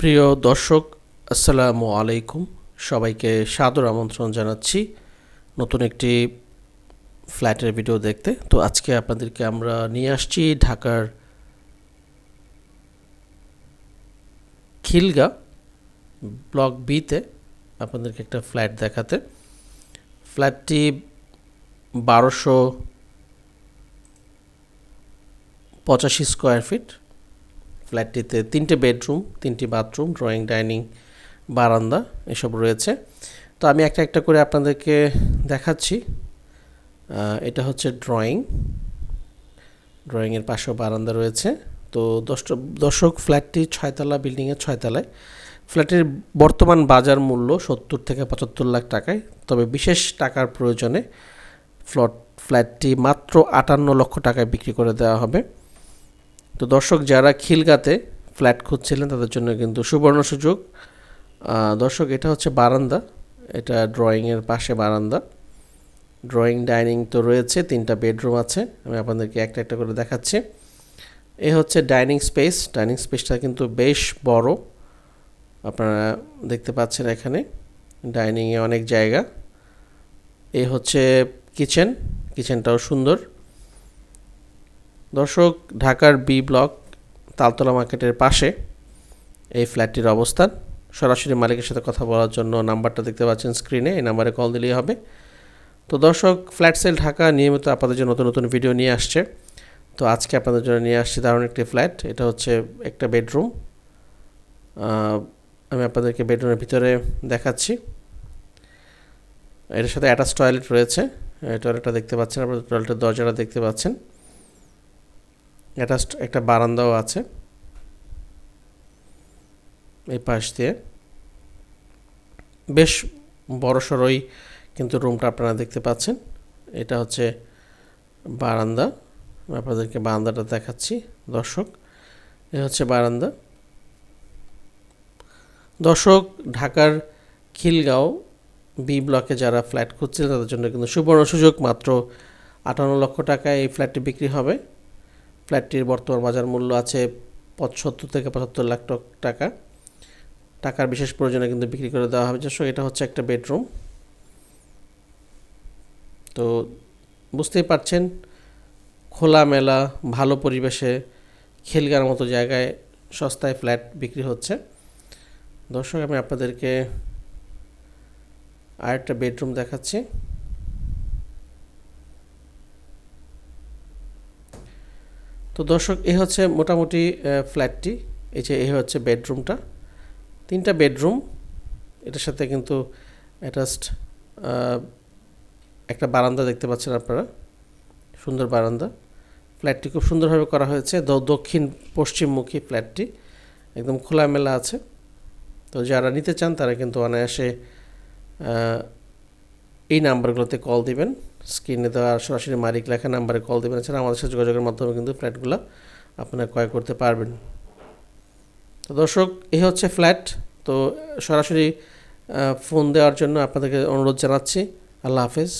প্রিয় দর্শক, আসসালামু আলাইকুম। সবাইকে সাদর আমন্ত্রণ জানাচ্ছি নতুন একটি ফ্ল্যাটের ভিডিও দেখতে। তো আজকে আপনাদেরকে আমরা নিয়ে আসছি ঢাকার খিলগা ব্লক বিতে আপনাদেরকে একটা ফ্ল্যাট দেখাতে। ফ্ল্যাটটি বারোশো পঁচাশি স্কোয়ার ফিট। ফ্ল্যাটটিতে তিনটে বেডরুম, তিনটি বাথরুম, ড্রয়িং, ডাইনিং, বারান্দা এসব রয়েছে। তো আমি একটা একটা করে আপনাদেরকে দেখাচ্ছি। এটা হচ্ছে ড্রয়িং। ড্রয়িংয়ের পাশেও বারান্দা রয়েছে। তো দর্শক, ফ্ল্যাটটি ছয়তলা বিল্ডিংয়ের ছয়তলায়। ফ্ল্যাটের বর্তমান বাজার মূল্য সত্তর থেকে পঁচাত্তর লাখ টাকায়। তবে বিশেষ টাকার প্রয়োজনে ফ্লট, ফ্ল্যাটটি মাত্র আটান্ন লক্ষ টাকায় বিক্রি করে দেওয়া হবে। তো দর্শক, যারা খিলগাতে ফ্ল্যাট খুঁজছিলেন, তাদের জন্য কিন্তু সুবর্ণ সুযোগ। দর্শক, এটা হচ্ছে বারান্দা। এটা ড্রয়িংয়ের পাশে বারান্দা। ড্রয়িং, ডাইনিং তো রয়েছে, তিনটা বেডরুম আছে। আমি আপনাদেরকে একটা একটা করে দেখাচ্ছি। এ হচ্ছে ডাইনিং স্পেস। ডাইনিং স্পেসটা কিন্তু বেশ বড়। আপনারা দেখতে পাচ্ছেন এখানে, ডাইনিংয়ে অনেক জায়গা। এ হচ্ছে কিচেন। কিচেনটাও সুন্দর। দর্শক, ঢাকার বি ব্লক, তালতলা মার্কেটের পাশে এই ফ্ল্যাটটির অবস্থান। সরাসরি মালিকের সাথে কথা বলার জন্য নাম্বারটা দেখতে পাচ্ছেন স্ক্রিনে, এই নাম্বারে কল দিলেই হবে। তো দর্শক, ফ্ল্যাট সেল ঢাকা নিয়মিত আপনাদের জন্য নতুন নতুন ভিডিও নিয়ে আসছে। তো আজকে আপনাদের জন্য নিয়ে আসছি দারুণ একটি ফ্ল্যাট, এটা হচ্ছে একটা বেডরুম। আমি আপনাদেরকে বেডরুমের ভিতরে দেখাচ্ছি। এটার সাথে অ্যাটাচ টয়লেট রয়েছে। টয়লেটটা দেখতে পাচ্ছেন, আপনারা টয়লেটের দরজাটা দেখতে পাচ্ছেন। অ্যাটাচড একটা বারান্দাও আছে। এই পাশ দিয়ে। বেশ বড় সড়ই কিন্তু রুমটা আপনারা দেখতে পাচ্ছেন। এটা হচ্ছে বারান্দা। আপনাদেরকে বারান্দাটা দেখাচ্ছি, দর্শক। এ হচ্ছে বারান্দা। দর্শক, ঢাকার খিলগাঁও বি ব্লকে যারা ফ্ল্যাট খুঁজছিলেন তাদের জন্য কিন্তু সুবর্ণ সুযোগ। মাত্র আটান্ন লক্ষ টাকায় এই ফ্ল্যাটটি বিক্রি হবে। ফ্ল্যাটটির বর্তমান বাজার মূল্য আছে পঁচাত্তর থেকে পঁচাত্তর লাখ টাকা। টাকার বিশেষ প্রয়োজনে কিন্তু বিক্রি করে দেওয়া হবে। যশো এটা হচ্ছে একটা বেডরুম। তো বুঝতেই পারছেন, খোলামেলা, ভালো পরিবেশে, খেলগার মতো জায়গায় সস্তায় ফ্ল্যাট বিক্রি হচ্ছে। দর্শক, আমি আপনাদেরকে আরেকটা বেডরুম দেখাচ্ছি। তো দর্শক এই হচ্ছে মোটামুটি ফ্ল্যাটটি এই যে এই হচ্ছে বেডরুমটা তিনটা বেডরুম এটার সাথে কিন্তু অ্যাটাচড একটা বারান্দা দেখতে পাচ্ছেন আপনারা। সুন্দর বারান্দা। ফ্ল্যাটটি খুব সুন্দরভাবে করা হয়েছে। দক্ষিণ পশ্চিমমুখী ফ্ল্যাটটি একদম খোলামেলা আছে। তো যারা নিতে চান, তারা কিন্তু অনায়াসে এই নাম্বারগুলোতে কল দিবেন। স্ক্রিনে দেওয়া সরাসরি মালিক লেখা নাম্বারে কল দেবেন। এছাড়া আমাদের সাথে যোগাযোগের মাধ্যমে কিন্তু ফ্ল্যাটগুলো আপনারা ক্রয় করতে পারবেন। তো দর্শক এ হচ্ছে ফ্ল্যাট। তো সরাসরি ফোন দেওয়ার জন্য আপনাদেরকে অনুরোধ জানাচ্ছি। আল্লাহ হাফেজ।